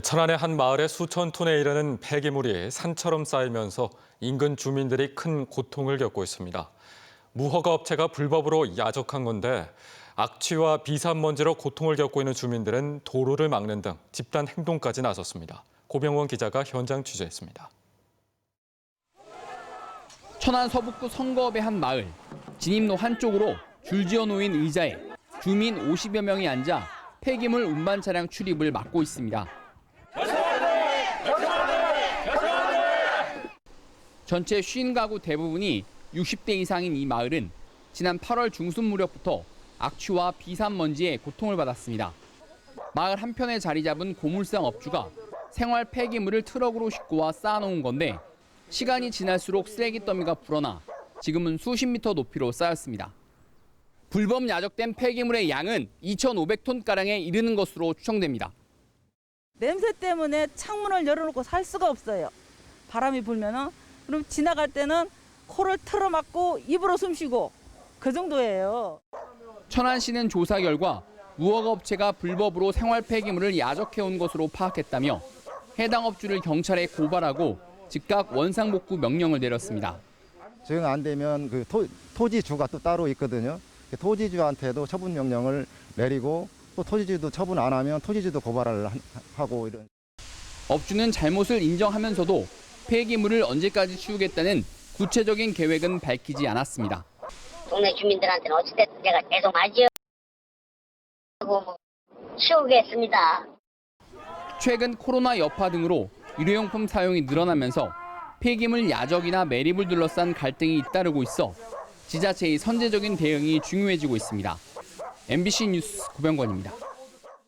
천안의 한 마을에 수천 톤에 이르는 폐기물이 산처럼 쌓이면서 인근 주민들이 큰 고통을 겪고 있습니다. 무허가 업체가 불법으로 야적한 건데 악취와 비산먼지로 고통을 겪고 있는 주민들은 도로를 막는 등 집단 행동까지 나섰습니다. 고병원 기자가 현장 취재했습니다. 천안 서북부 성거읍의 한 마을. 진입로 한쪽으로 줄지어 놓인 의자에 주민 50여 명이 앉아 폐기물 운반 차량 출입을 막고 있습니다. 전체 50가구 대부분이 60대 이상인 이 마을은 지난 8월 중순 무렵부터 악취와 비산 먼지에 고통을 받았습니다. 마을 한편에 자리 잡은 고물상 업주가 생활 폐기물을 트럭으로 싣고 와 쌓아놓은 건데 시간이 지날수록 쓰레기 더미가 불어나 지금은 수십 미터 높이로 쌓였습니다. 불법 야적된 폐기물의 양은 2,500톤가량에 이르는 것으로 추정됩니다. 냄새 때문에 창문을 열어놓고 살 수가 없어요. 바람이 불면은 그럼 지나갈 때는 코를 틀어막고 입으로 숨쉬고 그 정도예요. 천안시는 조사 결과 무허가 업체가 불법으로 생활 폐기물을 야적해온 것으로 파악했다며 해당 업주를 경찰에 고발하고 즉각 원상복구 명령을 내렸습니다. 정안 되면 그 토, 토지주가 또 따로 있거든요. 그 토지주한테도 처분 명령을 내리고 또 토지주도 처분 안 하면 토지주도 고발을 하- 하고 이런. 업주는 잘못을 인정하면서도 폐기물을 언제까지 치우겠다는 구체적인 계획은 밝히지 않았습니다. 동네 주민들한테는 어찌됐든 제가 계속 맞이요 하고 치우겠습니다. 최근 코로나 여파 등으로 일회용품 사용이 늘어나면서 폐기물 야적이나 매립을 둘러싼 갈등이 잇따르고 있어 지자체의 선제적인 대응이 중요해지고 있습니다. MBC 뉴스 고병권입니다.